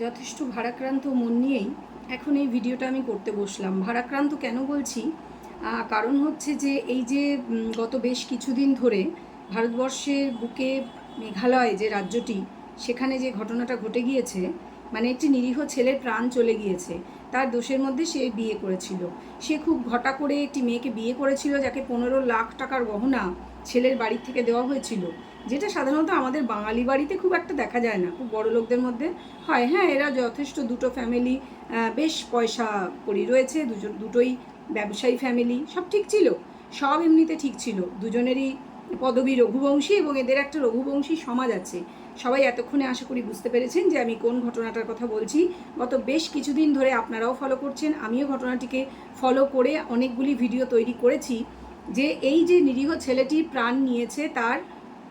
যথেষ্ট ভারাক্রান্ত মন নিয়েই এখন এই ভিডিওটা আমি করতে বসলাম। ভারাক্রান্ত কেন বলছি? কারণ হচ্ছে যে এই যে গত বেশ কিছুদিন ধরে ভারতবর্ষের বুকে মেঘালয় যে রাজ্যটি, সেখানে যে ঘটনাটা ঘটে গিয়েছে মানে একটি নিরীহ ছেলের প্রাণ চলে গিয়েছে, তার দোষের মধ্যে সে বিয়ে করেছিল। সে খুব ঘটা করে একটি মেয়েকে বিয়ে করেছিল যাকে পনেরো লাখ টাকার গহনা ছেলের বাড়ি থেকে দেওয়া হয়েছিল। যেটা সাধারণত আমাদের বাঙালি বাড়িতে খুব একটা দেখা যায় না। খুব বড় লোকদের মধ্যে হয়। হ্যাঁ এরা যথেষ্ট দুটো ফ্যামিলি বেশ পয়সা করি রয়েছে। দুজন, দুটোই ব্যবসায়ী ফ্যামিলি সব ঠিক ছিল। সব এমনিতে ঠিক ছিল। দুজনেরই পদবী রঘুবংশী এবং এদের একটা রঘুবংশী সমাজ আছে। সবাই এতক্ষণে আশা করি বুঝতে পেরেছেন যে আমি কোন ঘটনাটার কথা বলছি। গত বেশ কিছুদিন ধরে আপনারাও ফলো করছেন, আমিও ঘটনাটিকে ফলো করে অনেকগুলি ভিডিও তৈরি করেছি। যে এই যে নিরীহ ছেলেটি প্রাণ নিয়েছে, তার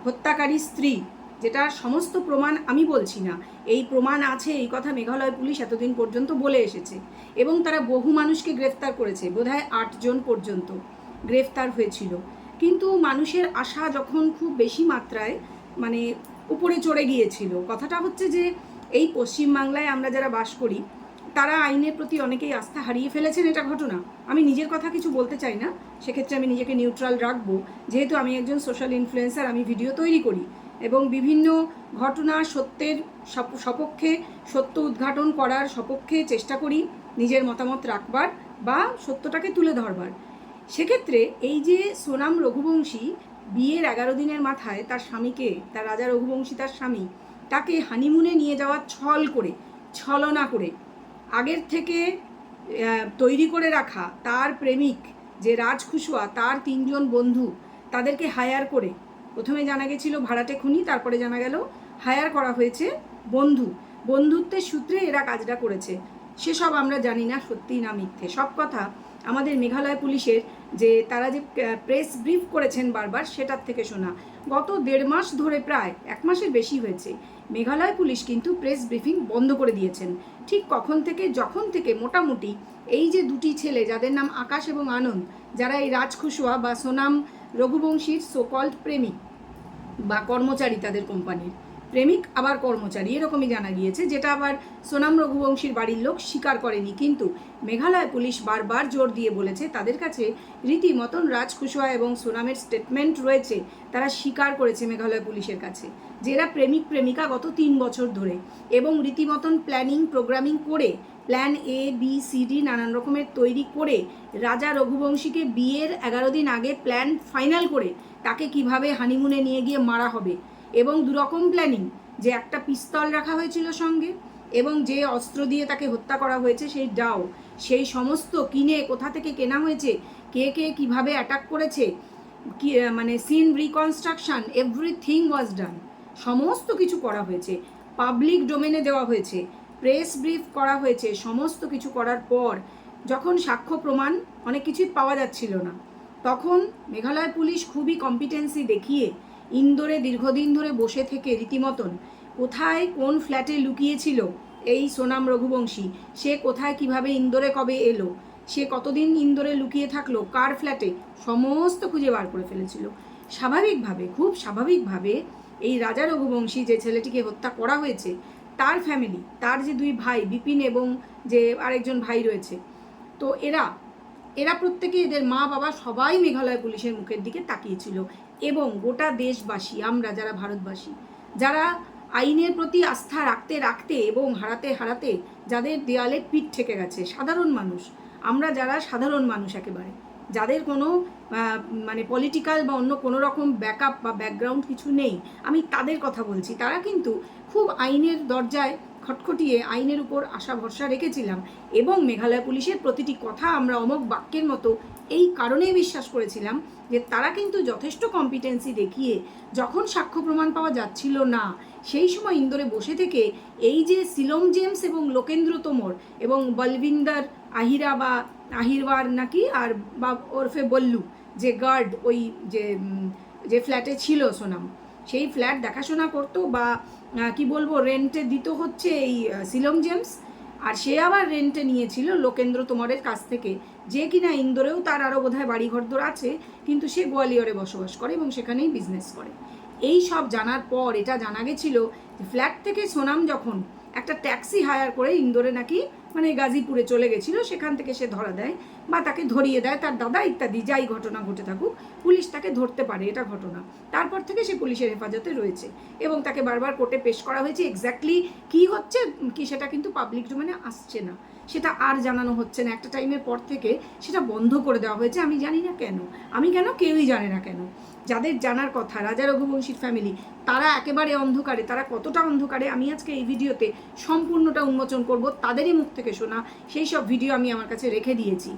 হত্যাকারী স্ত্রী, যেটার সমস্ত প্রমাণ আমি বলছি না। এই প্রমাণ আছে, এই কথা মেঘালয় পুলিশ এতদিন পর্যন্ত বলে এসেছে এবং তারা বহু মানুষকে গ্রেফতার করেছে, বোধহয় আটজন পর্যন্ত গ্রেফতার হয়েছিল। কিন্তু মানুষের আশা যখন খুব বেশি মাত্রায় মানে উপরে চড়ে গিয়েছিল। কথাটা হচ্ছে যে, এই পশ্চিমবাংলায় আমরা যারা বাস করি তারা আইনের প্রতি অনেকেই আস্থা হারিয়ে ফেলেছেন এটা ঘটনা। আমি নিজের কথা কিছু বলতে চাই না। সেক্ষেত্রে আমি নিজেকে নিউট্রাল রাখব। যেহেতু আমি একজন সোশ্যাল ইনফ্লুয়েন্সার আমি ভিডিও তৈরি করি এবং বিভিন্ন ঘটনা সত্যের সপক্ষে সত্য উদ্ঘাটন করার সপক্ষে চেষ্টা করি নিজের মতামত রাখবার বা সত্যটাকে তুলে ধরবার। সেক্ষেত্রে এই যে সোনাম রঘুবংশী বিয়ের এগারো দিনের মাথায় তার স্বামীকে, তার রাজা রঘুবংশী তার স্বামী, তাকে হানিমুনে নিয়ে যাওয়ার ছল করে, ছলনা করে আগের থেকে তৈরি করে রাখা তার প্রেমিক যে রাজ খুশুয়া, তার তিনজন বন্ধু তাদেরকে হায়ার করে। প্রথমে জানা গেছিল ভাড়াটে খুনি, তারপরে জানা গেল হায়ার করা হয়েছে বন্ধু। বন্ধুত্বের সূত্রে এরা কাজটা করেছে। সেসব আমরা জানি না, সত্যি না মিথ্যে। সব কথা আমাদের মেঘালয় পুলিশের যে তারা যে প্রেস ব্রিফ করেছেন বারবার, সেটার থেকে শোনা। গত দেড় মাস ধরে প্রায়, এক মাসের বেশি হয়েছে। মেঘালয় পুলিশ কিন্তু প্রেস ব্রিফিং বন্ধ করে দিয়েছেন। ঠিক কখন থেকে, যখন থেকে মোটামুটি এই যে দুটি ছেলে, যাদের নাম আকাশ এবং আনন্দ, যারা এই রাজখুশুয়া বা সোনাম রঘুবংশীর সোকল্ড প্রেমিক বা কর্মচারী তাদের কোম্পানির প্রেমিক, আবার কর্মচারী। এরকমই জানা গিয়েছে, যেটা আবার সোনাম রঘুবংশীর বাড়ির লোক স্বীকার করেনি। কিন্তু মেঘালয় পুলিশ বারবার জোর দিয়ে বলেছে, তাদের কাছে রীতিমতন রাজ কুশোয়া এবং সোনামের স্টেটমেন্ট রয়েছে, তারা স্বীকার করেছে মেঘালয় পুলিশের কাছে, যে এরা প্রেমিক, প্রেমিকা গত তিন বছর ধরে এবং রীতিমতন প্ল্যানিং প্রোগ্রামিং করে plan A B C D নানান রকমের তৈরি করে, রাজা রঘুবংশীকে বিয়ের এগারো দিন আগে প্ল্যান ফাইনাল করে, তাকে কীভাবে হানিমুনে নিয়ে গিয়ে মারা হবে এবং দুরকম প্ল্যানিং যে একটা পিস্তল রাখা হয়েছিল সঙ্গে এবং যে অস্ত্র দিয়ে তাকে হত্যা করা হয়েছে সেই ডাও, সেই সমস্ত কিনে কোথা থেকে কেনা হয়েছে, কে কে কীভাবে অ্যাটাক করেছে, কি মানে scene reconstruction everything was done সমস্ত কিছু করা হয়েছে পাবলিক ডোমেনে দেওয়া হয়েছে প্রেস ব্রিফ করা হয়েছে, সমস্ত কিছু করার পর যখন সাক্ষ্য প্রমাণ, অনেক কিছুই পাওয়া যাচ্ছিল না। তখন মেঘালয় পুলিশ খুবই কম্পিটেন্সি দেখিয়ে ইন্দোরে দীর্ঘদিন ধরে বসে থেকে রীতিমতন, কোথায় কোন ফ্ল্যাটে লুকিয়েছিল এই সোনাম রঘুবংশী? সে কোথায়, কীভাবে, ইন্দোরে কবে এলো? সে কতদিন ইন্দোরে লুকিয়ে থাকল? কার ফ্ল্যাটে? সমস্ত খুঁজে বার করে ফেলেছিল। স্বাভাবিকভাবে, খুব স্বাভাবিকভাবে এই রাজা রঘুবংশী যে ছেলেটিকে হত্যা করা হয়েছে, তার ফ্যামিলি তার যে দুই ভাই, বিপিন এবং যে আরেকজন ভাই রয়েছে, তো এরা এরা প্রত্যেকে এদের মা বাবা সবাই মেঘালয় পুলিশের মুখের দিকে তাকিয়েছিল। এবং গোটা দেশবাসী, আমরা যারা ভারতবাসী, যারা আইনের প্রতি আস্থা রাখতে রাখতে এবং হারাতে হারাতে যাদের দেয়ালে পিঠ ঠেকে গেছে, সাধারণ মানুষ, আমরা যারা সাধারণ মানুষ একেবারে, যাদের কোনো মানে পলিটিক্যাল বা অন্য কোনো রকম ব্যাকআপ বা ব্যাকগ্রাউন্ড কিছু নেই, আমি তাদের কথা বলছি। তারা কিন্তু খুব আইনের দরজায় খটখটিয়ে আইনের উপর আশা ভরসা রেখেছিলাম এবং মেঘালয় পুলিশের প্রতিটি কথা আমরা অমক বাক্যের মতো এই কারণেই বিশ্বাস করেছিলাম যে তারা কিন্তু যথেষ্ট কম্পিটেন্সি দেখিয়ে যখন সাক্ষ্য প্রমাণ পাওয়া যাচ্ছিল না, সেই সময় ইন্দোরে বসে থেকে এই যে সিলম জেমস এবং লোকেন্দ্র তোমর এবং বলবিন্দার আহিরা বা আহিরবার নাকি আর বা ওরফে বল্লু, যে গার্ড ওই যে যে ফ্ল্যাটে ছিল সোনাম সেই ফ্ল্যাট দেখাশোনা করতো বা কি বলব রেন্টে দিত হচ্ছে এই সিলং জেমস। আর সে আবার রেন্টে নিয়েছিল লোকেন্দ্র তোমারের কাছ থেকে। যে কিনা ইন্দোরেও তার আরও বোধহয় বাড়ি ঘরদোর আছে, কিন্তু সে গোয়ালিয়রে বসবাস করে এবং সেখানেই বিজনেস করে। এই সব জানার পর এটা জানা গেছিল যে ফ্ল্যাট থেকে সোনাম যখন একটা ট্যাক্সি হায়ার করে ইন্দোরে নাকি মানে গাজীপুরে চলে গেছিল, সেখান থেকে সে ধরা দেয়, বা তাকে ধরিয়ে দেয়, তার দাদা ইত্যাদি, যাই ঘটনা ঘটে থাকুক, পুলিশ তাকে ধরতে পারে, এটা ঘটনা। তারপর থেকে সে পুলিশের হেফাজতে রয়েছে, এবং তাকে বারবার কোর্টে পেশ করা হয়েছে এক্স্যাক্টলি কী হচ্ছে, কি সেটা কিন্তু পাবলিক ডোমেনে আসছে না। সেটা আর জানানো হচ্ছে না, একটা টাইমের পর থেকে সেটা বন্ধ করে দেওয়া হয়েছে, আমি জানি না কেন। আমি কেন, কেউই জানে না কেন। যাদের জানার কথা, রাজা রঘুবংশীর ফ্যামিলি তারা একেবারে অন্ধকারে, তারা কতটা অন্ধকারে, আমি আজকে এই ভিডিওতে সম্পূর্ণটা উন্মোচন করব, তাদেরই মুখ থেকে শোনা, সেই সব ভিডিও আমি আমার কাছে রেখে দিয়েছি।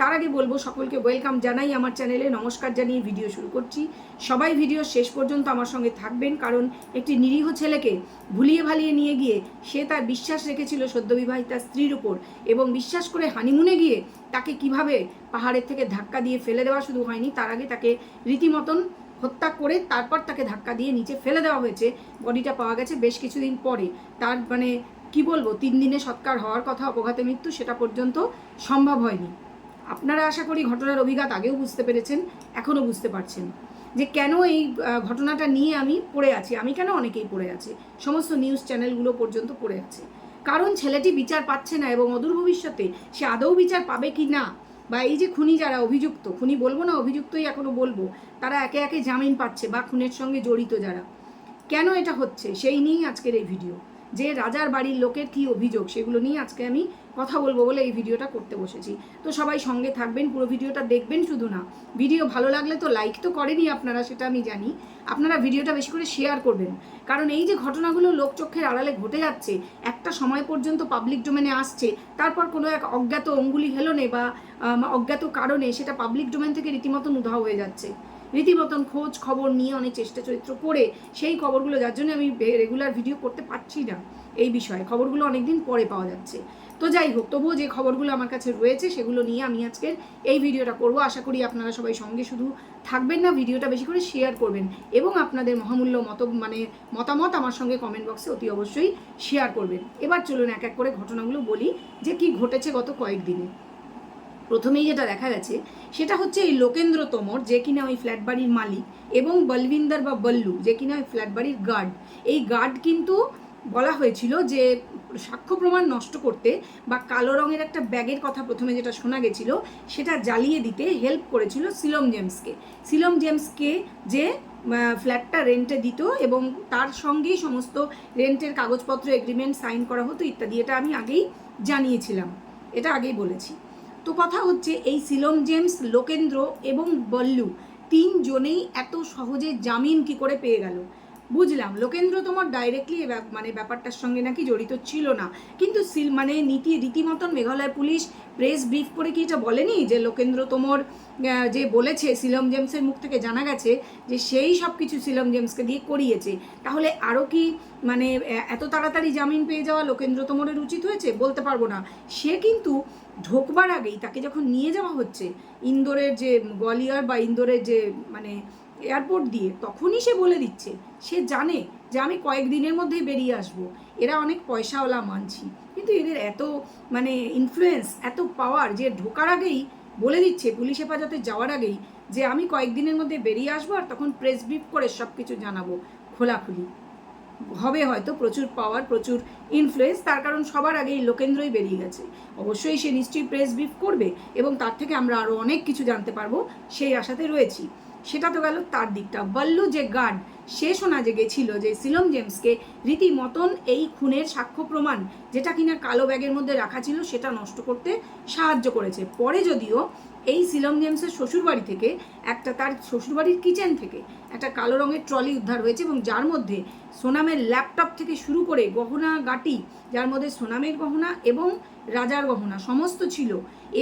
তার আগে বলব, সকলকে ওয়েলকাম জানাই আমার চ্যানেলে নমস্কার জানিয়ে ভিডিও শুরু করছি। সবাই ভিডিও শেষ পর্যন্ত আমার সঙ্গে থাকবেন, কারণ একটি নিরীহ ছেলেকে ভুলিয়ে ভালিয়ে নিয়ে গিয়ে সে তার বিশ্বাস রেখেছিল সদ্যবিবাহিতা স্ত্রীর উপর এবং বিশ্বাস করে হানিমুনে গিয়ে তাকে কীভাবে পাহাড়ের থেকে ধাক্কা দিয়ে ফেলে দেওয়া শুধু হয়নি, তার আগে তাকে রীতিমতন হত্যা করে তারপর তাকে ধাক্কা দিয়ে নিচে ফেলে দেওয়া হয়েছে। বডিটা পাওয়া গেছে বেশ কিছুদিন পরে। তার মানে কি বলব, তিন দিনে সৎকার হওয়ার কথা, অপঘাতে মৃত্যু, সেটা পর্যন্ত সম্ভব হয়নি। আপনারা আশা করি ঘটনার অভিঘাত আগেও বুঝতে পেরেছেন, এখনও বুঝতে পারছেন। যে কেন এই ঘটনাটা নিয়ে আমি পড়ে আছি, আমি কেন অনেকেই পড়ে আছে, সমস্ত নিউজ চ্যানেলগুলো পর্যন্ত পড়ে আছে। কারণ ছেলেটি বিচার পাচ্ছে না এবং অদূর ভবিষ্যতে সে আদৌ বিচার পাবে কি না, বা এই যে খুনি যারা অভিযুক্ত, খুনি বলব না অভিযুক্তই এখনও বলব, তারা একে একে জামিন পাচ্ছে বা খুনের সঙ্গে জড়িত যারা। কেন এটা হচ্ছে? সেই নিয়েই আজকের এই ভিডিও। যে রাজার বাড়ির লোকের কি অভিযোগ, সেগুলো নিয়ে আজকে আমি কথা বলব বলে এই ভিডিওটা করতে বসেছি। তো সবাই সঙ্গে থাকবেন, পুরো ভিডিওটা দেখবেন শুধু না। ভিডিও ভালো লাগলে তো লাইক তো করেনি আপনারা, সেটা আমি জানি। আপনারা ভিডিওটা বেশি করে শেয়ার করবেন। কারণ এই যে ঘটনাগুলো লোকচক্ষের আড়ালে ঘটে যাচ্ছে, একটা সময় পর্যন্ত পাবলিক ডোমেনে আসছে, তারপর কোনো এক অজ্ঞাত অঙ্গুলি হেলনে বা অজ্ঞাত কারণে সেটা পাবলিক ডোমেন থেকে রীতিমতন উধাও হয়ে যাচ্ছে। রীতিমতন খোঁজ খবর নিয়ে অনেক চেষ্টা চরিত্র করে সেই খবরগুলো, যার জন্য আমি রেগুলার ভিডিও করতে পারছি না এই বিষয়ে। খবরগুলো অনেকদিন পরে পাওয়া যাচ্ছে। তো যাই হোক, তবুও যে খবরগুলো আমার কাছে রয়েছে সেগুলো নিয়ে আমি আজকের এই ভিডিওটা করব। আশা করি আপনারা সবাই সঙ্গে শুধু থাকবেন না, ভিডিওটা বেশি করে শেয়ার করবেন এবং আপনাদের মহামূল্য মত মানে মতামত আমার সঙ্গে কমেন্ট বক্সে অতি অবশ্যই শেয়ার করবেন। এবার চলুন এক এক করে ঘটনাগুলো বলি, যে কি ঘটেছে গত কয়েকদিনে। প্রথমেই যেটা দেখা গেছে, সেটা হচ্ছে এই লোকেন্দ্র তোমর, যে কিনা ওই ফ্ল্যাট বাড়ির মালিক এবং বলবিন্দর বা বল্লু, যে কিনা ওই ফ্ল্যাট বাড়ির গার্ড এই গার্ড কিন্তু বলা হয়েছিল যে সাক্ষ্য প্রমাণ নষ্ট করতে বা কালো রঙের একটা ব্যাগের কথা প্রথমে যেটা শোনা গেছিল, সেটা জ্বালিয়ে দিতে হেল্প করেছিল সিলম জেমসকে। সিলম জেমসকে যে ফ্ল্যাটটা রেন্টে দিত এবং তার সঙ্গেই সমস্ত রেন্টের কাগজপত্র এগ্রিমেন্ট সাইন করা হতো ইত্যাদি, এটা আমি আগেই জানিয়েছিলাম। এটা আগেই বলেছি। তো কথা হচ্ছে, এই সিলম জেমস, লোকেন্দ্র এবং বল্লু তিনজনেই এত সহজে জামিন কি করে পেয়ে গেল? বুঝলাম। লোকেন্দ্র তোমার ডাইরেক্টলি মানে ব্যাপারটার সঙ্গে নাকি জড়িত ছিল না। কিন্তু সিল মানে নীতি রীতিমতন মেঘালয় পুলিশ প্রেস ব্রিফ করে কি এটা বলেনি? যে লোকেন্দ্র তোমর যে বলেছে সিলম জেমসের মুখ থেকে জানা গেছে যে সেই সব কিছু সিলম জেমসকে দিয়ে করিয়েছে। তাহলে আরও কি মানে এত তাড়াতাড়ি জামিন পেয়ে যাওয়া লোকেন্দ্র তোমরের উচিত হয়েছে? বলতে পারব না। সে কিন্তু ঢোকবার আগেই তাকে যখন নিয়ে যাওয়া হচ্ছে, ইন্দোরের যে গোয়ালিয়র বা ইন্দোরের যে মানে এয়ারপোর্ট দিয়ে তখনই সে বলে দিচ্ছে, সে জানে যে আমি কয়েকদিনের মধ্যেই বেরিয়ে আসব। এরা অনেক পয়সাওয়ালা মানছি, কিন্তু এদের এত মানে ইনফ্লুয়েন্স এত পাওয়ার যে ঢোকার আগেই বলে দিচ্ছে পুলিশ হেফাজতে যাওয়ার আগেই যে আমি কয়েকদিনের মধ্যে বেরিয়ে আসব আর তখন প্রেস ব্রিফ করে সব কিছু জানাব খোলাখুলি। হবে হয়তো প্রচুর পাওয়ার প্রচুর ইনফ্লুয়েন্স তার কারণ সবার আগেই লোকেন্দ্রই বেরিয়ে গেছে। অবশ্যই সে নিশ্চয়ই প্রেস ব্রিফ করবে এবং তার থেকে আমরা আরও অনেক কিছু জানতে পারব, সেই আশাতে রয়েছি। সেটা তো গেল তার দিকটা। বল্লু যে গার্ড সে শোনা যে গেছিল যে সিলম জেমসকে রীতিমতন এই খুনের সাক্ষ্য প্রমাণ যেটা কিনা কালো ব্যাগের মধ্যে রাখা ছিল সেটা নষ্ট করতে সাহায্য করেছে। পরে যদিও এই সিলম জেমসের শ্বশুরবাড়ি থেকে, একটা তার শ্বশুরবাড়ির কিচেন থেকে একটা কালো রঙের ট্রলি উদ্ধার হয়েছে এবং যার মধ্যে সোনামের ল্যাপটপ থেকে শুরু করে গহনা গাটি, যার মধ্যে সোনামের গহনা এবং রাজার গহনা সমস্ত ছিল।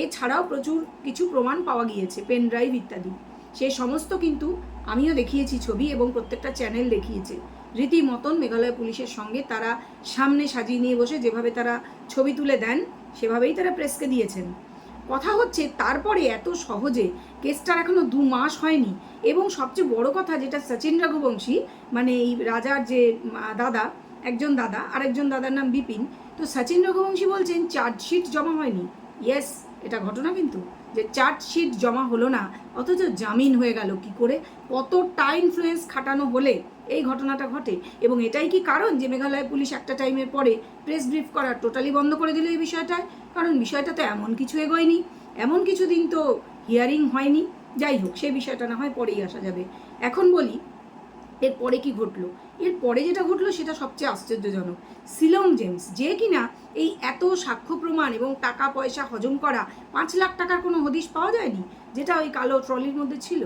এছাড়াও প্রচুর কিছু প্রমাণ পাওয়া গিয়েছে, পেন ড্রাইভ ইত্যাদি। সেই সমস্ত কিন্তু আমিও দেখিয়েছি ছবি এবং প্রত্যেকটা চ্যানেল দেখিয়েছে। রীতিমতন মেঘালয় পুলিশের সঙ্গে তারা সামনে সাজিয়ে নিয়ে বসে যেভাবে তারা ছবি তুলে দেন, সেভাবেই তারা প্রেসকে দিয়েছেন। কথা হচ্ছে তারপরে এত সহজে কেসটার এখনও দু মাস হয়নি এবং সবচেয়ে বড় কথা যেটা সচিন রঘুবংশী মানে এই রাজার যে দাদা, একজন দাদা, আরেকজন দাদার নাম বিপিন, তো সচিন রঘুবংশী বলছেন চার্জশিট জমা হয়নি। ইয়েস এটা ঘটনা কিন্তু যে চার্জশিট জমা হলো না, অথচ জামিন হয়ে গেল কি করে? কতটা ইনফ্লুয়েন্স খাটানো হলে এই ঘটনাটা ঘটে? এবং এটাই কি কারণ যে মেঘালয় পুলিশ একটা টাইমের পরে প্রেস ব্রিফ করা টোটালি বন্ধ করে দিল এই বিষয়টায়? কারণ বিষয়টা তো এমন কিছু এগোয়নি। এমন কিছু দিন তো হিয়ারিং হয়নি। যাই হোক সেই বিষয়টা না হয় পরেই আসা যাবে। এখন বলি এর পরে কি ঘটলো? এরপরে যেটা ঘটলো সেটা সবচেয়ে আশ্চর্যজনক। সিলং জেমস, যে কিনা এই এত সাক্ষ্য প্রমাণ এবং টাকা পয়সা হজম করা পাঁচ লাখ টাকার কোনো হদিশ পাওয়া যায়নি? যেটা ওই কালো ট্রলির মধ্যে ছিল।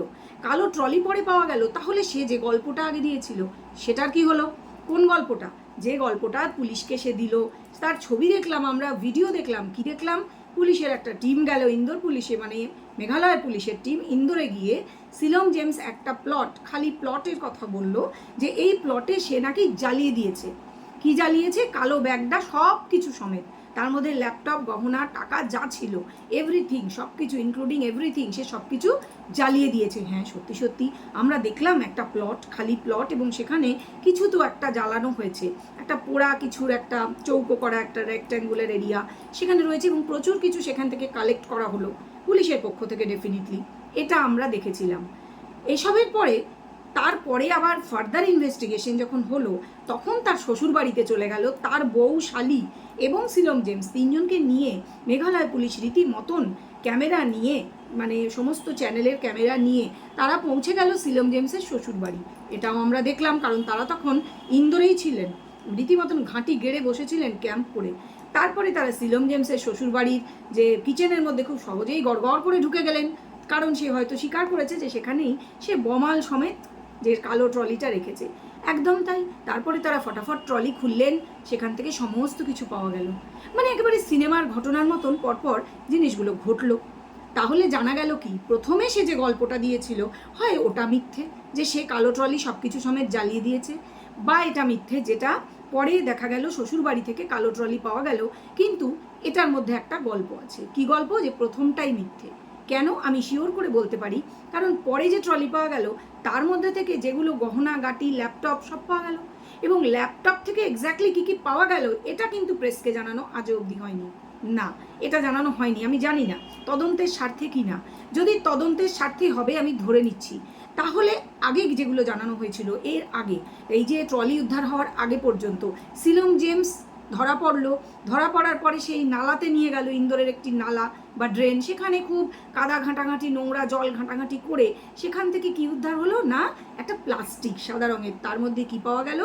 কালো ট্রলি পরে পাওয়া গেল, তাহলে সে যে গল্পটা আগে দিয়েছিল, সেটার কি হলো? কোন গল্পটা? যে গল্পটা পুলিশকে সে দিল। তার ছবি দেখলাম আমরা, ভিডিও দেখলাম, কি দেখলাম? পুলিশের একটা টিম গেল ইন্দোর পুলিশে মানে মেঘালয় পুলিশের টিম ইন্দোরে গিয়ে শিলং জেমস একটা প্লট, খালি প্লটের কথা বলল যে এই প্লটে সে নাকি জ্বালিয়ে দিয়েছে। কি জ্বালিয়েছে? কালো ব্যাগটা সব কিছু সমেত। তার মধ্যে ল্যাপটপ, গহনা, টাকা যা ছিল এভরিথিং সব কিছু ইনক্লুডিং এভরিথিং সে সব কিছু জ্বালিয়ে দিয়েছে। হ্যাঁ সত্যি সত্যি, আমরা দেখলাম একটা প্লট, খালি প্লট, এবং সেখানে কিছু তো একটা জ্বালানো হয়েছে। একটা পোড়া কিছুর একটা চৌকো করা, একটা রেক্ট্যাঙ্গুলার এরিয়া সেখানে রয়েছে এবং প্রচুর কিছু সেখান থেকে কালেক্ট করা হলো পুলিশের পক্ষ থেকে ডেফিনেটলি এটা আমরা দেখেছিলাম। এসবের পরে, তারপরে আবার ফার্দার ইনভেস্টিগেশন যখন হলো, তখন তার শ্বশুর বাড়িতে চলে গেল তার বউ শালি এবং সিলং জেমস। তিনজনকে নিয়ে মেঘালয় পুলিশ রীতি মতন ক্যামেরা নিয়ে মানে সমস্ত চ্যানেলের ক্যামেরা নিয়ে, তারা পৌঁছে গেল সিলং জেমসের শ্বশুর বাড়ি এটাও আমরা দেখলাম, কারণ তারা তখন ইন্দোরেই ছিলেন। রীতিমতন ঘাঁটি গেড়ে বসেছিলেন ক্যাম্প করে। তারপরে তারা সিলং জেমসের শ্বশুর বাড়ির যে কিচেনের মধ্যে খুব সহজেই গড়গড় করে ঢুকে গেলেন। কারণ সে হয়তো স্বীকার করেছে যে সেখানেই সে বমাল সমেত যে কালো ট্রলিটা রেখেছে। একদম তাই। তারপরে তারা ফটাফট ট্রলি খুললেন, সেখান থেকে সমস্ত কিছু পাওয়া গেল। মানে একেবারে সিনেমার ঘটনার মতন পরপর জিনিসগুলো ঘটলো। তাহলে জানা গেল কি? প্রথমে সে যে গল্পটা দিয়েছিল, হয় ওটা মিথ্যে যে সে কালো ট্রলি সব কিছু সমেত জ্বালিয়ে দিয়েছে, বা এটা মিথ্যে যেটা পরে দেখা গেল শ্বশুর বাড়ি থেকে কালো ট্রলি পাওয়া গেল। কিন্তু এটার মধ্যে একটা গল্প আছে। কি গল্প? যে প্রথমটাই মিথ্যে। কেন আমি শিওর করে বলতে পারি? কারণ পরে যে ট্রলি পাওয়া গেল, তার মধ্যে থেকে যেগুলো গহনা, গাটি ল্যাপটপ সব পাওয়া গেল। এবং ল্যাপটপ থেকে এক্স্যাক্টলি কী কী পাওয়া গেল, এটা কিন্তু প্রেসকে জানানো আজও অবধি হয়নি। না, এটা জানানো হয়নি, আমি জানি না তদন্তের স্বার্থে কি না। যদি তদন্তের স্বার্থে হবে, আমি ধরে নিচ্ছি। তাহলে আগে যেগুলো জানানো হয়েছিল, এর আগে, এই যে ট্রলি উদ্ধার হওয়ার আগে পর্যন্ত সিলম জেমস ধরা পড়ল। ধরা পড়ার পরে সেই নালাতে নিয়ে গেল ইন্দোরের একটি নালা বা ড্রেন। সেখানে খুব কাদা ঘাঁটাঘাঁটি, নোংরা জল ঘাঁটাঘাঁটি করে সেখান থেকে কি উদ্ধার হলো না একটা প্লাস্টিক সাদা রঙের, তার মধ্যে কি পাওয়া গেল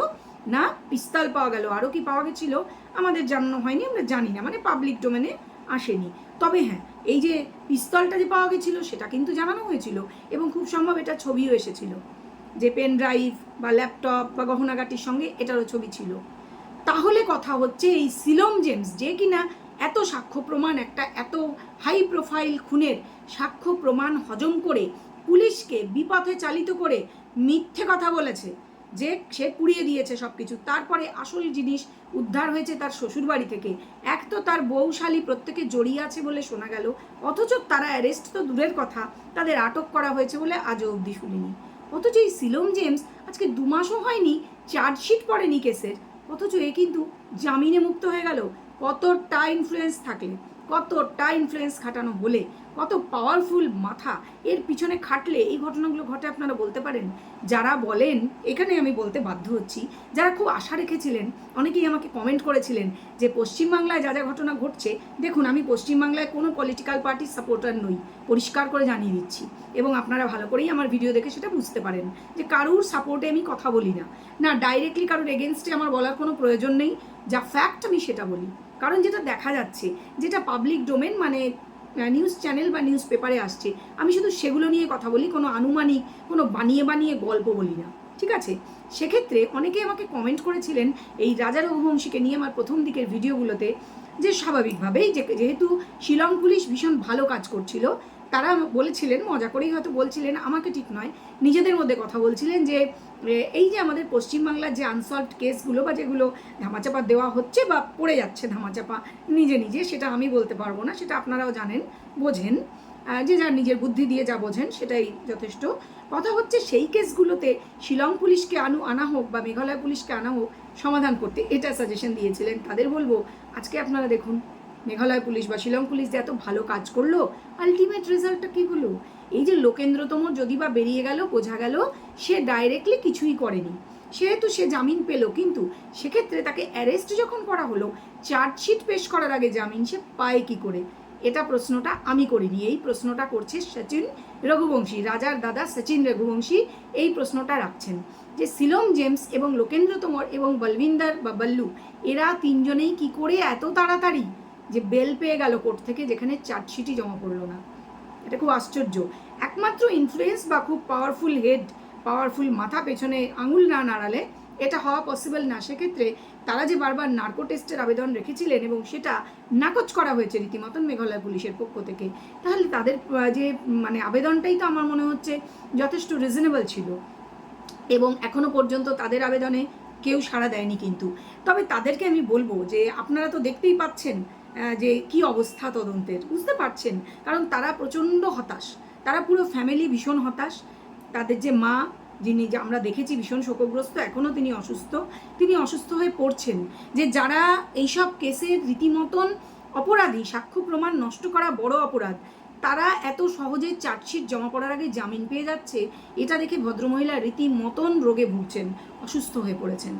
না পিস্তল পাওয়া গেল? আরও কি পাওয়া গেছিল? আমাদের জানানো হয়নি, আমরা জানি না মানে পাবলিক ডোমেনে আসেনি। তবে হ্যাঁ এই যে পিস্তলটা যে পাওয়া গেছিল সেটা কিন্তু জানানো হয়েছিল এবং খুব সম্ভব এটা ছবিও এসেছিল। যে পেন ড্রাইভ বা ল্যাপটপ বা গহনাগাটির সঙ্গে এটারও ছবি ছিল। তাহলে কথা হচ্ছে এই সিলম জেমস যে কিনা এত সাক্ষ্য প্রমাণ একটা এত হাই প্রোফাইল খুনের সাক্ষ্য প্রমাণ হজম করে পুলিশকে বিপথে চালিত করে মিথ্যে কথা বলেছে, যে সে পুড়িয়ে দিয়েছে সব কিছু তারপরে আসল জিনিস উদ্ধার হয়েছে তার শ্বশুর বাড়ি থেকে। এক তো তার বউশালী প্রত্যেকে জড়িয়ে আছে বলে শোনা গেল, অথচ তারা অ্যারেস্ট তো দূরের কথা, তাদের আটক করা হয়েছে বলে আজও অবধি শুনিনি। অথচ এই সিলম জেমস আজকে দু মাসও হয়নি, চার্জশিট পড়েনি কেসের। অথচ এ কিন্তু জামিনে মুক্ত হয়ে গেল। কতটা ইনফ্লুয়েন্স থাকলে। কতটা ইনফ্লুয়েন্স খাটানো হলে, কত পাওয়ারফুল মাথা এর পিছনে খাটলে এই ঘটনাগুলো ঘটে আপনারা বলতে পারেন? যারা বলেন, এখানে আমি বলতে বাধ্য হচ্ছি, যারা খুব আশা রেখেছিলেন, অনেকেই আমাকে কমেন্ট করেছিলেন যে পশ্চিমবাংলায় যা যা ঘটনা ঘটছে, দেখুন আমি পশ্চিমবাংলায় কোনো পলিটিক্যাল পার্টির সাপোর্টার নই, পরিষ্কার করে জানিয়ে দিচ্ছি। এবং আপনারা ভালো করেই আমার ভিডিও দেখে সেটা বুঝতে পারেন যে কারুর সাপোর্টে আমি কথা বলি না। না ডাইরেক্টলি কারোর এগেনস্টে আমার বলার কোনো প্রয়োজন নেই, যা ফ্যাক্ট আমি সেটা বলি। কারণ যেটা দেখা যাচ্ছে, যেটা পাবলিক ডোমেন মানে নিউজ চ্যানেল বা নিউজ পেপারে আসছে, আমি শুধু সেগুলো নিয়ে কথা বলি, কোনো আনুমানিক, কোনো বানিয়ে বানিয়ে গল্প বলি না, ঠিক আছে? সেক্ষেত্রে অনেকে আমাকে কমেন্ট করেছিলেন এই রাজা রঘুবংশীকে নিয়ে আমার প্রথম দিকের ভিডিওগুলোতে যে স্বাভাবিকভাবেই যেহেতু শিলং পুলিশ ভীষণ ভালো কাজ করছিল তারা বলেছিলেন, মজা করেই হয়তো বলছিলেন, আমাকে ঠিক নয়। নিজেদের মধ্যে কথা বলছিলেন যে এই যে আমাদের পশ্চিমবাংলার যে আনসলভড কেসগুলো বা যেগুলো ধামাচাপা দেওয়া হচ্ছে বা পড়ে যাচ্ছে ধামাচাপা নিজে নিজে, সেটা আমি বলতে পারব না, সেটা আপনারাও জানেন, বোঝেন। যে যার নিজের বুদ্ধি দিয়ে যা বোঝেন, সেটাই যথেষ্ট। কথা হচ্ছে সেই কেসগুলোতে শিলং পুলিশকে আনু, আনা হোক বা মেঘালয় পুলিশকে আনা হোক, সমাধান করতে এটা সাজেশন দিয়েছিলেন। তাদের বলব, আজকে আপনারা দেখুন মেঘালয় পুলিশ বা শিলং পুলিশ যে এত ভালো কাজ করল আলটিমেট রেজাল্টটা কী হলো? এই যে লোকেন্দ্রতম যদি বা বেরিয়ে গেল, বোঝা গেল, সে ডাইরেক্টলি কিছুই করেনি। সেহেতু সে জামিন পেল, কিন্তু সেক্ষেত্রে তাকে অ্যারেস্ট যখন করা হলো চার্জশিট পেশ করার আগে জামিন সে পায় কি করে? এটা প্রশ্নটা আমি করিনি। এই প্রশ্নটা করছে সচিন রঘুবংশী, রাজার দাদা সচিন রঘুবংশী এই প্রশ্নটা রাখছেন। যে সিলং জেমস এবং লোকেন্দ্র তোমর এবং বলবিন্দার বা বল্লু, এরা তিনজনেই কি করে এত তাড়াতাড়ি যে বেল পেয়ে গেল কোর্ট থেকে যেখানে চার্জশিটই জমা পড়ল না। এটা খুব আশ্চর্য। একমাত্র ইনফ্লুয়েন্স বা খুব পাওয়ারফুল হেড পাওয়ারফুল মাথা পেছনে আঙুল না নাড়ালে এটা হওয়া পসিবল না। সেক্ষেত্রে তারা যে বারবার নার্কো টেস্টের আবেদন রেখেছিলেন এবং সেটা নাকচ করা হয়েছে রীতিমতন মেঘালয় পুলিশের পক্ষ থেকে, তাহলে তাদের যে মানে আবেদনটাই তো আমার মনে হচ্ছে যথেষ্ট রিজনেবল ছিল। এবং এখনও পর্যন্ত তাদের আবেদনে কেউ সাড়া দেয়নি কিন্তু। তবে তাদেরকে আমি বলব যে আপনারা তো দেখতেই পাচ্ছেন যে কি অবস্থা তদন্তের, বুঝতে পারছেন? কারণ তারা প্রচণ্ড হতাশ। তারা পুরো ফ্যামিলি ভীষণ হতাশ। তাদের যে মা, যিনি যে আমরা দেখেছি ভীষণ শোকগ্রস্ত এখনও তিনি অসুস্থ। তিনি অসুস্থ হয়ে পড়ছেন। যে যারা এইসব কেসের রীতিমতন অপরাধী, সাক্ষ্য প্রমাণ নষ্ট করা বড় অপরাধ, তারা এত সহজে চার্জশিট জমা পড়ার আগে জামিন পেয়ে যাচ্ছে, এটা দেখে ভদ্রমহিলা রীতিমতন রোগে ভুগছেন, অসুস্থ হয়ে পড়েছেন।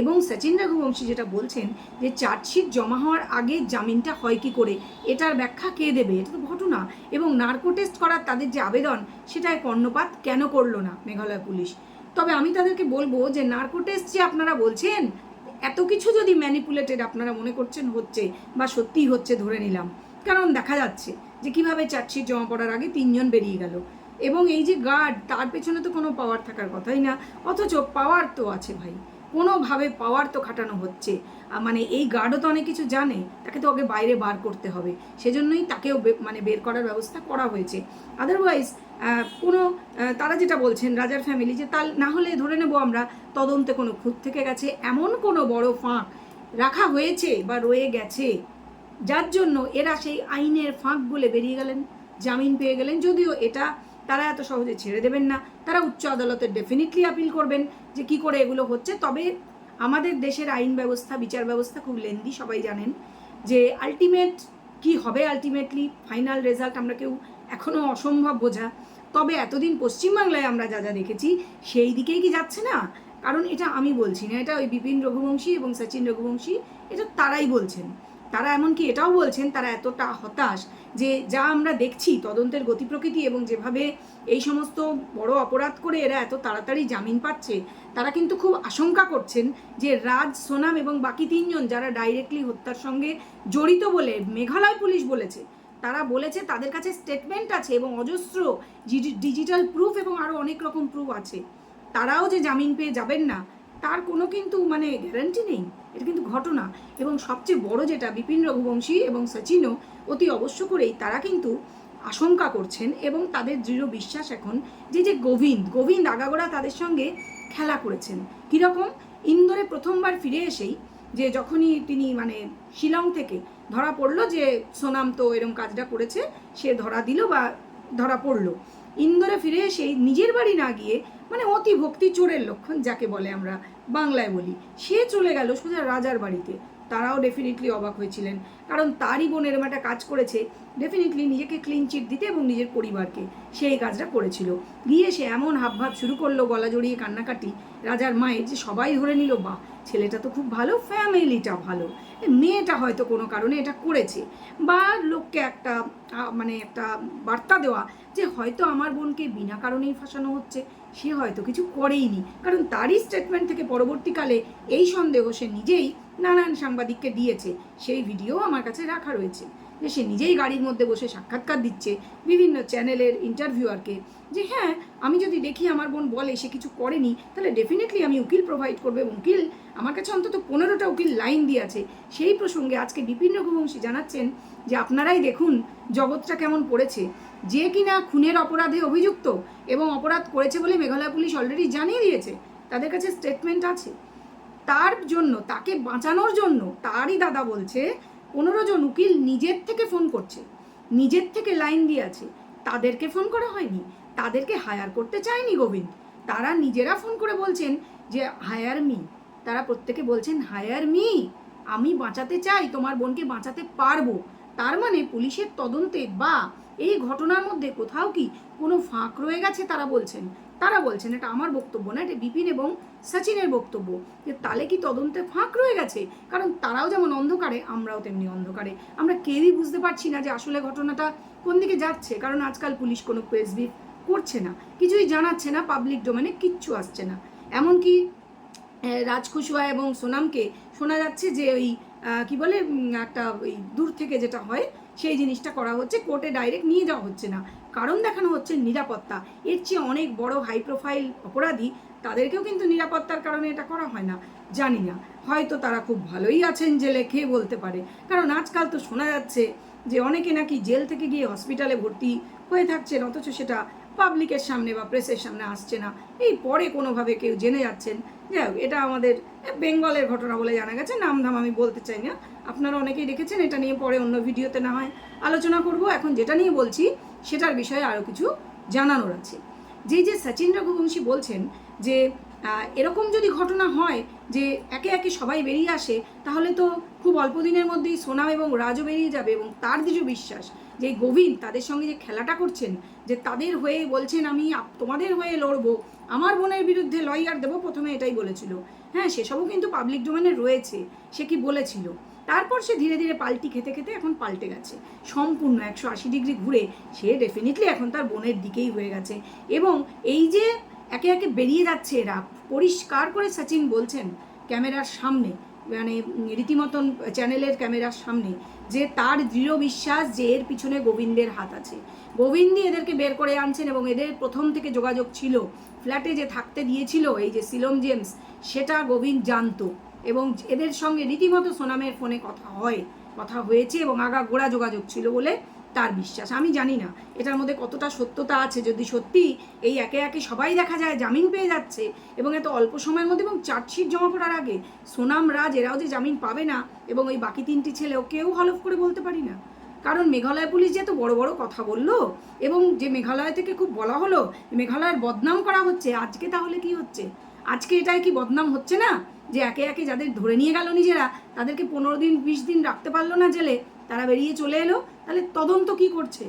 এবং সচিন রঘুবংশী যেটা বলছেন যে চার্জশিট জমা হওয়ার আগে জামিনটা হয় কি করে, এটার ব্যাখ্যা কে দেবে? এটা তো ঘটনা। এবং নার্কো টেস্ট করার তাদের যে আবেদন সেটায় কর্ণপাত কেন করল না মেঘালয় পুলিশ? তবে আমি তাদেরকে বলব যে নার্কো টেস্ট যে আপনারা বলছেন, এত কিছু যদি ম্যানিপুলেটেড আপনারা মনে করছেন হচ্ছে বা সত্যিই হচ্ছে ধরে নিলাম। কারণ দেখা যাচ্ছে যে কীভাবে চার্জশিট জমা পড়ার আগে তিনজন বেরিয়ে গেল। এবং এই যে গার্ড তার পেছনে তো কোনো পাওয়ার থাকার কথাই না, অথচ পাওয়ার তো আছে ভাই। কোনোভাবে পাওয়ার তো খাটানো হচ্ছে। মানে এই গার্ডও তো অনেক কিছু জানে, তাকে তো ওকে বাইরে বার করতে হবে। সেজন্যই তাকেও মানে বের করার ব্যবস্থা করা হয়েছে। আদারওয়াইজ কোনো তারা যেটা বলছেন, রাজার ফ্যামিলি যে তাল, না হলে ধরে নেব আমরা তদন্তে কোনো খুঁত থেকে গেছে, এমন কোনো বড় ফাঁক রাখা হয়েছে বা রয়ে গেছে, যার জন্য এরা সেই আইনের ফাঁক বলে বেরিয়ে গেলেন, জামিন পেয়ে গেলেন, যদিও এটা তারা এত সহজে ছেড়ে দেবেন না। তারা উচ্চ আদালতে ডেফিনেটলি আপিল করবেন যে কি করে এগুলো হচ্ছে। তবে আমাদের দেশের আইন ব্যবস্থা, বিচার ব্যবস্থা খুব লেন্দি সবাই জানেন যে আলটিমেট কি হবে আলটিমেটলি ফাইনাল রেজাল্ট আমরা কেউ এখনও অসম্ভব বোঝা। তবে এতদিন পশ্চিমবাংলায় আমরা যা যা দেখেছি, সেই দিকেই কি যাচ্ছে না? কারণ এটা আমি বলছি না, এটা ওই বিপিন রঘুবংশী এবং সচিন রঘুবংশী, এটা তারাই বলছেন। তারা এমনকি এটাও বলছেন, তারা এতটা হতাশ যে যা আমরা দেখছি তদন্তের গতি প্রকৃতি এবং যেভাবে এই সমস্ত বড় অপরাধ করে এরা এত তাড়াতাড়ি জামিন পাচ্ছে, তারা কিন্তু খুব আশঙ্কা করছেন যে রাজ, সোনাম এবং বাকি তিনজন যারা ডাইরেক্টলি হত্যার সঙ্গে জড়িত বলে মেঘালয় পুলিশ বলেছে, তারা বলেছে তাদের কাছে স্টেটমেন্ট আছে এবং অজস্র ডিজিটাল প্রুফ এবং আরও অনেক রকম প্রুফ আছে। তারাও যে জামিন পেয়ে যাবেন না তার কোনো কিন্তু মানে গ্যারান্টি নেই। এটা কিন্তু ঘটনা। এবং সবচেয়ে বড় যেটা বিপিন রঘুবংশী এবং সচিনও অতি অবশ্য করেই তারা কিন্তু আশঙ্কা করছেন এবং তাদের দৃঢ় বিশ্বাস এখন যে যে গোবিন্দ গোবিন্দ আগাগোড়া তাদের সঙ্গে খেলা করেছেন। কীরকম? ইন্দোরে প্রথমবার ফিরে এসেই যে, যখনই তিনি মানে শিলং থেকে ধরা পড়ল যে, সোনাম তো এরম কাজটা করেছে, সে ধরা দিল বা ধরা পড়ল। ইন্দোরে ফিরে এসেই নিজের বাড়ি না গিয়ে মানে অতি ভক্তি চোরের লক্ষণ যাকে বলে আমরা বাংলায় বলি, সে চলে গেল সোজা রাজার বাড়িতে। তারাও ডেফিনেটলি অবাক হয়েছিলেন, কারণ তারই বোন এরম একটা কাজ করেছে ডেফিনেটলি নিজেকে ক্লিন চিট দিতে এবং নিজের পরিবারকে সেই কাজটা করেছিল। গিয়ে সে এমন হাবভাব শুরু করল, গলা জড়িয়ে কান্নাকাটি, রাজার মায়ের যে সবাই ধরে নিল বা ছেলেটা তো খুব ভালো ফ্যামিলিটা ভালো। মেয়েটা হয়তো কোনো কারণে এটা করেছে। বা লোককে একটা মানে একটা বার্তা দেওয়া যে হয়তো আমার বোনকে বিনা কারণেই ফাঁসানো হচ্ছে, সে হয়তো কিছু করেইনি। কারণ তারই স্টেটমেন্ট থেকে পরবর্তীকালে এই সন্দেহ সে নিজেই নানান সাংবাদিককে দিয়েছে। সেই ভিডিও আমার কাছে রাখা রয়েছে। যে সে নিজেই গাড়ির মধ্যে বসে সাক্ষাৎকার দিচ্ছে বিভিন্ন চ্যানেলের ইন্টারভিউয়ারকে যে হ্যাঁ আমি যদি দেখি আমার বোন বলে সে কিছু করেনি, তাহলে ডেফিনেটলি আমি উকিল প্রোভাইড করব এবং উকিল, আমার কাছে অন্তত পনেরোটা উকিল লাইন দিয়ে আছে। সেই প্রসঙ্গে আজকে বিপিন রঘুবংশী জানাচ্ছেন যে আপনারাই দেখুন জগৎটা কেমন পড়েছে। যে কিনা খুনের অপরাধে অভিযুক্ত এবং অপরাধ করেছে বলে মেঘালয় পুলিশ অলরেডি জানিয়ে দিয়েছে, তাদের কাছে স্টেটমেন্ট আছে। তার জন্য, তাকে বাঁচানোর জন্য তারই দাদা বলছে পনেরো জন উকিল নিজের থেকে ফোন করছে। নিজের থেকে লাইন দিয়ে আছে তাদেরকে ফোন করা হয়নি। তাদেরকে হায়ার করতে চায়নি গোবিন্দ। তারা নিজেরা ফোন করে বলছেন যে, হায়ার মি। তারা প্রত্যেকে বলছেন, হায়ার মি, আমি বাঁচাতে চাই, তোমার বোনকে বাঁচাতে পারব। তার মানে পুলিশের তদন্তে বা এই ঘটনার মধ্যে কোথাও কি কোনো ফাঁক রয়ে গেছে? তারা বলছেন। তারা বলছেন এটা আমার বক্তব্য না এটা বিপিন এবং সচিনের বক্তব্য। যে তাহলে কি তদন্তে ফাঁক রয়ে গেছে? কারণ তারাও যেমন অন্ধকারে আমরাও তেমনি অন্ধকারে। আমরা কেউই বুঝতে পারছি না যে আসলে ঘটনাটা কোন দিকে যাচ্ছে কারণ আজকাল পুলিশ কোনো প্রেস ব্রিফ করছে না। কিছুই জানাচ্ছে না পাবলিক ডোমেনে কিচ্ছু আসছে না। এমনকি আহ, রাজ এবং সোনামকে শোনা যাচ্ছে যে ওই কি বলে একটা ওই দূর থেকে যেটা হয় সেই জিনিসটা করা হচ্ছে, কোর্টে ডাইরেক্ট নিয়ে যাওয়া হচ্ছে না। কারণ দেখানো হচ্ছে নিরাপত্তা। এর চেয়ে অনেক বড় হাই প্রোফাইল অপরাধী তাদেরকেও কিন্তু নিরাপত্তার কারণে এটা করা হয় না। জানি না। হয়তো তারা খুব ভালোই আছেন জেলে খেয়ে বলতে পারে। কারণ আজকাল তো শোনা যাচ্ছে যে অনেকে নাকি জেল থেকে গিয়ে হসপিটালে ভর্তি হয়ে থাকছেন, অথচ সেটা পাবলিকের সামনে বা প্রেসের সামনে আসছে না। এই পরে কোনোভাবে কেউ জেনে যাচ্ছেন? যাই হোক, এটা আমাদের বেঙ্গলের ঘটনা বলে জানা গেছে। নামধাম আমি বলতে চাই না। আপনারা অনেকেই দেখেছেন, এটা নিয়ে পরে অন্য ভিডিওতে না হয় আলোচনা করব। এখন যেটা নিয়ে বলছি, সেটার বিষয়ে আরও কিছু জানানোর আছে। যেই যে সচিন রঘুবংশী বলছেন যে এরকম যদি ঘটনা হয় যে একে একে সবাই বেরিয়ে আসে, তাহলে তো খুব অল্প দিনের মধ্যেই সোনাম এবং রাজও বেরিয়ে যাবে এবং তার দৃঢ় বিশ্বাস। যে গোবিন্দ তাদের সঙ্গে যে খেলাটা করছেন, যে তাদের হয়ে বলছেন, আমি তোমাদের হয়ে লড়বো। আমার বোনের বিরুদ্ধে লয়ার দেবো প্রথমে, এটাই বলেছিল। হ্যাঁ সেসবও কিন্তু পাবলিক ডোমেনে রয়েছে, সে কি বলেছিল। তারপর সে ধীরে ধীরে পাল্টি খেতে খেতে এখন পাল্টে গেছে। সম্পূর্ণ একশো আশি ডিগ্রি ঘুরে সে ডেফিনেটলি এখন তার বোনের দিকেই হয়ে গেছে। এবং এই যে একে একে বেরিয়ে যাচ্ছে এরা, পরিষ্কার করে সচিন বলছেন ক্যামেরার সামনে মানে রীতিমতন চ্যানেলের ক্যামেরার সামনে যে তার দৃঢ় বিশ্বাস যে এর পিছনে গোবিন্দের হাত আছে। গোবিন্দই এদেরকে বের করে আনছেন এবং এদের প্রথম থেকে যোগাযোগ ছিল, ফ্ল্যাটে যে থাকতে দিয়েছিল এই যে সিলম জেমস, সেটা গোবিন্দ জানতো এবং এদের সঙ্গে রীতিমতো সোনামের ফোনে কথা হয়, কথা হয়েছে এবং আগা গোড়া যোগাযোগ ছিল বলে তার বিশ্বাস। আমি জানি না এটার মধ্যে কতটা সত্যতা আছে। যদি সত্যি এই একে একে সবাই দেখা যায় জামিন পেয়ে যাচ্ছে এবং এত অল্প সময়ের মধ্যে এবং চার্জশিট জমা পড়ার আগে সোনাম রাজ এরাও যে জামিন পাবে না এবং ওই বাকি তিনটি ছেলেও কেউ হলফ করে বলতে পারি না। কারণ মেঘালয় পুলিশ যে এত বড় বড় কথা বলল এবং যে মেঘালয় থেকে খুব বলা হলো মেঘালয়ের বদনাম করা হচ্ছে, আজকে তাহলে কি হচ্ছে? আজকে এটাই কি বদনাম হচ্ছে না? যে একে একে যাদের ধরে নিয়ে গেল নিজেরা, তাদেরকে পনেরো দিন, বিশ দিন রাখতে পারল না জেলে তারা বেরিয়ে চলে এলো। তাহলে তদন্ত কি করছে?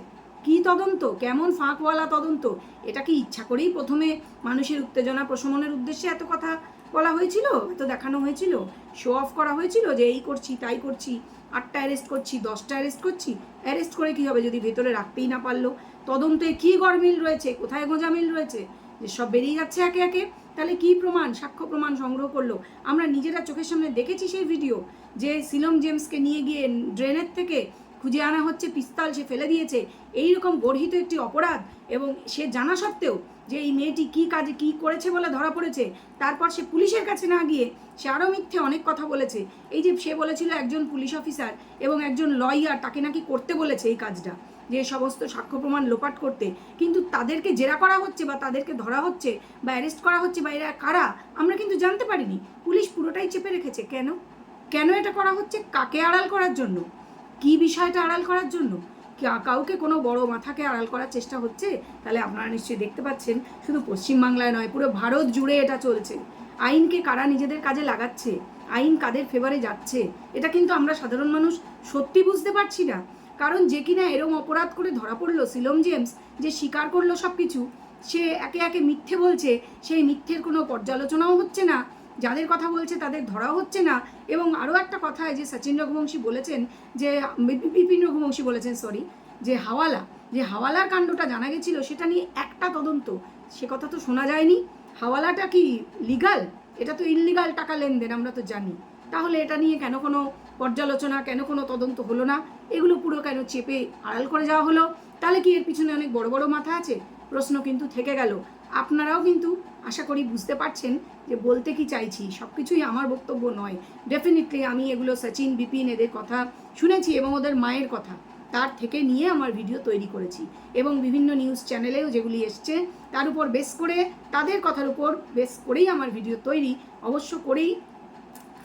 কি তদন্ত? কেমন ফাঁকওয়ালা তদন্ত? এটা কি ইচ্ছা করেই প্রথমে মানুষের উত্তেজনা প্রশমনের উদ্দেশ্যে এত কথা বলা হয়েছিল, এত দেখানো হয়েছিল? শো অফ করা হয়েছিল যে এই করছি, তাই করছি, আটটা অ্যারেস্ট করছি, দশটা অ্যারেস্ট করছি। অ্যারেস্ট করে কি হবে যদি ভেতরে রাখতেই না পারল? তদন্তে কি গরমিল রয়েছে? কোথায় গোঁজামিল রয়েছে? যে সব বেরিয়ে যাচ্ছে একে একে। তাহলে কি প্রমাণ, সাক্ষ্য প্রমাণ সংগ্রহ করল? আমরা নিজেরা চোখের সামনে দেখেছি সেই ভিডিও যে সিলম জেমসকে নিয়ে গিয়ে ড্রেনের থেকে খুঁজে আনা হচ্ছে, পিস্তল সে ফেলে দিয়েছে। এই রকম গর্হিত একটি অপরাধ এবং সে জানা সত্ত্বেও যে এই মেয়েটি কী কাজে কি করেছে বলে ধরা পড়েছে, তারপর সে পুলিশের কাছে না গিয়ে সে আরও মিথ্যে অনেক কথা বলেছে। এই যে সে বলেছিল একজন পুলিশ অফিসার এবং একজন লয়ার তাকে নাকি করতে বলেছে এই কাজটা, যে সমস্ত সাক্ষ্য প্রমাণ লোপাট করতে। কিন্তু তাদেরকে জেরা করা হচ্ছে বা তাদেরকে ধরা হচ্ছে বা অ্যারেস্ট করা হচ্ছে বা এরা কারা, আমরা কিন্তু জানতে পারিনি। পুলিশ পুরোটাই চেপে রেখেছে। কেন? কেন এটা করা হচ্ছে? কাকে আড়াল করার জন্য? কি বিষয়টা আড়াল করার জন্য? কাউকে কোনো বড় মাথাকে আড়াল করার চেষ্টা হচ্ছে? তাহলে আপনারা নিশ্চয়ই দেখতে পাচ্ছেন, শুধু পশ্চিমবাংলায় নয়, পুরো ভারত জুড়ে এটা চলছে। আইনকে কারা নিজেদের কাজে লাগাচ্ছে? আইন কাদের ফেভারে যাচ্ছে? এটা কিন্তু আমরা সাধারণ মানুষ সত্যি বুঝতে পারছি না। কারণ যে কিনা এরম অপরাধ করে ধরা পড়ল সিলম জেমস, যে স্বীকার করল সব কিছু সে একে একে মিথ্যে বলছে, সেই মিথ্যের কোনো পর্যালোচনাও হচ্ছে না। যাদের কথা বলছে তাদের ধরা হচ্ছে না। এবং আরও একটা কথা যে সচিন রঘুবংশী বলেছেন যে বিপিন রঘুবংশী বলেছেন সরি যে হাওয়ালা, যে হাওয়ালার কাণ্ডটা জানা গেছিল, সেটা নিয়ে একটা তদন্ত। সে কথা তো শোনা যায়নি। হাওয়ালাটা কি লিগাল এটা তো ইললিগাল টাকা লেনদেন, আমরা তো জানি। তাহলে এটা নিয়ে কেন কোনো পর্যালোচনা, কেন কোনো তদন্ত হলো না? এগুলো পুরো কেন চেপে আড়াল করে যাওয়া হলো? তাহলে কি এর পিছনে অনেক বড় বড় মাথা আছে? প্রশ্ন কিন্তু থেকে গেল। আপনারাও কিন্তু আশা করি বুঝতে পারছেন যে বলতে কি চাইছি। সব কিছুই আমার বক্তব্য নয়। ডেফিনেটলি আমি এগুলো সচিন, বিপিন এদের কথা শুনেছি এবং ওদের মায়ের কথা। তার থেকে নিয়ে আমার ভিডিও তৈরি করেছি। এবং বিভিন্ন নিউজ চ্যানেলেও যেগুলি এসছে, তার উপর বেস করে, তাদের কথার উপর বেস করেই আমার ভিডিও তৈরি। অবশ্য করেই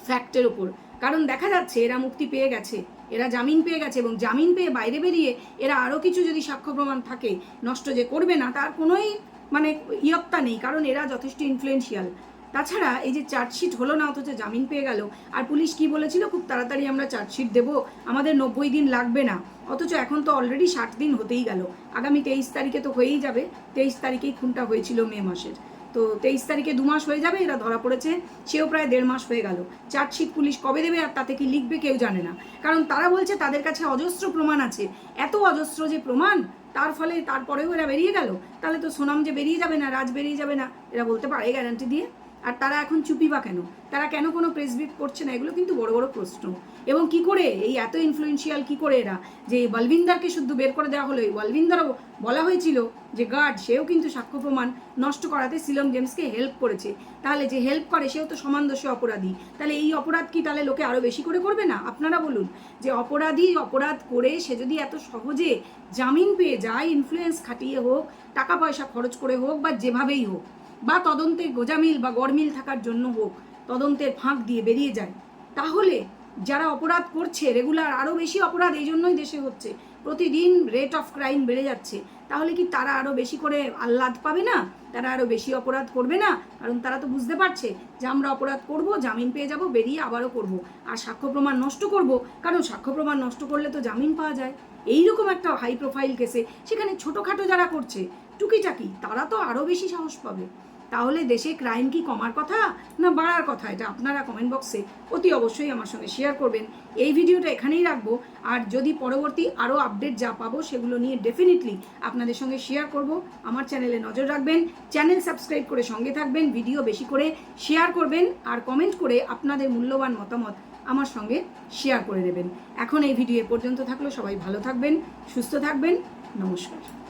ফ্যাক্টের উপর। কারণ দেখা যাচ্ছে এরা মুক্তি পেয়ে গেছে। এরা জামিন পেয়ে গেছে এবং জামিন পেয়ে বাইরে বেরিয়ে এরা আরও কিছু যদি সাক্ষ্য প্রমাণ থাকে, নষ্ট যে করবে না, তার কোনোই মানে ইয়ত্তা নেই, কারণ এরা যথেষ্ট ইনফ্লুয়েন্সিয়াল তাছাড়া এই যে চার্জশিট হলো না, অথচ জামিন পেয়ে গেল, আর পুলিশ কি বলেছিল? খুব তাড়াতাড়ি আমরা চার্জশিট দেবো, আমাদের নব্বই দিন লাগবে না, অথচ এখন তো অলরেডি ষাট দিন হতেই গেল। আগামী তেইশ তারিখে তো হয়েই যাবে, তেইশ তারিখেই খুনটা হয়েছিল মে মাসের। তো তেইশ তারিখে দু মাস হয়ে যাবে, এরা ধরা পড়েছে, সেও প্রায় দেড় মাস হয়ে গেল। চার্জশিট পুলিশ কবে দেবে আর তাতে কি লিখবে কেউ জানে না। কারণ তারা বলছে তাদের কাছে অজস্র প্রমাণ আছে। এত অজস্র যে প্রমাণ, তার ফলে তারপরেও এরা বেরিয়ে গেল। তাহলে তো সোনাম যে বেরিয়ে যাবে না, রাজ বেরিয়ে যাবে না, এরা বলতে পারে গ্যারান্টি দিয়ে। আর তারা এখন চুপি বা কেন? তারা কেন কোনো প্রেস ব্রিফ করছে না? এগুলো কিন্তু বড় বড় প্রশ্ন। এবং কি করে এই এত ইনফ্লুয়েন্সিয়াল কি করে এরা? যে এই বলবিন্দারকে শুদ্ধ বের করে দেওয়া হলো, এই বলবিন্দারও বলা হয়েছিল যে গার্ড সেও কিন্তু সাক্ষ্য প্রমাণ নষ্ট করাতে শিলং গেমসকে হেল্প করেছে। তাহলে যে হেল্প করে, সেও তো সমান দোষে অপরাধী। তাহলে এই অপরাধ কি তাহলে লোকে আরও বেশি করে করবে না? আপনারা বলুন, যে অপরাধী অপরাধ করে সে যদি এত সহজে জামিন পেয়ে যায় ইনফ্লুয়েন্স খাটিয়ে হোক, টাকা পয়সা খরচ করে হোক বা যেভাবেই হোক বা তদন্তে গোজামিল বা গড়মিল থাকার জন্য হোক, তদন্তের ফাঁক দিয়ে বেরিয়ে যায়। তাহলে যারা অপরাধ করছে, রেগুলার আরও বেশি অপরাধ, এই জন্যই দেশে হচ্ছে। প্রতিদিন রেট অফ ক্রাইম বেড়ে যাচ্ছে। তাহলে কি তারা আরও বেশি করে আহ্লাদ পাবে না? তারা আরও বেশি অপরাধ করবে না? কারণ তারা তো বুঝতে পারছে যে আমরা অপরাধ করব, জামিন পেয়ে যাব, বেরিয়ে আবারও করব। আর সাক্ষ্য প্রমাণ নষ্ট করব, কারণ সাক্ষ্য প্রমাণ নষ্ট করলে তো জামিন পাওয়া যায়। এইরকম একটা হাই প্রোফাইল কেসে সেখানে ছোটোখাটো যারা করছে টুকিটাকি, তারা তো আরও বেশি সাহস পাবে। তাহলে দেশে ক্রাইম কি কমার কথা না বাড়ার কথা? এটা আপনারা কমেন্ট বক্সে অতি অবশ্যই আমার সঙ্গে শেয়ার করবেন। এই ভিডিওটা এখানেই রাখব। আর যদি পরবর্তী আরও আপডেট যা পাবো সেগুলো নিয়ে ডেফিনেটলি আপনাদের সঙ্গে শেয়ার করব। আমার চ্যানেলে নজর রাখবেন। চ্যানেল সাবস্ক্রাইব করে সঙ্গে থাকবেন। ভিডিও বেশি করে শেয়ার করবেন। আর কমেন্ট করে আপনাদের মূল্যবান মতামত আমার সঙ্গে শেয়ার করে দেবেন এখন এই ভিডিও পর্যন্ত থাকল। সবাই ভালো থাকবেন, সুস্থ থাকবেন। নমস্কার।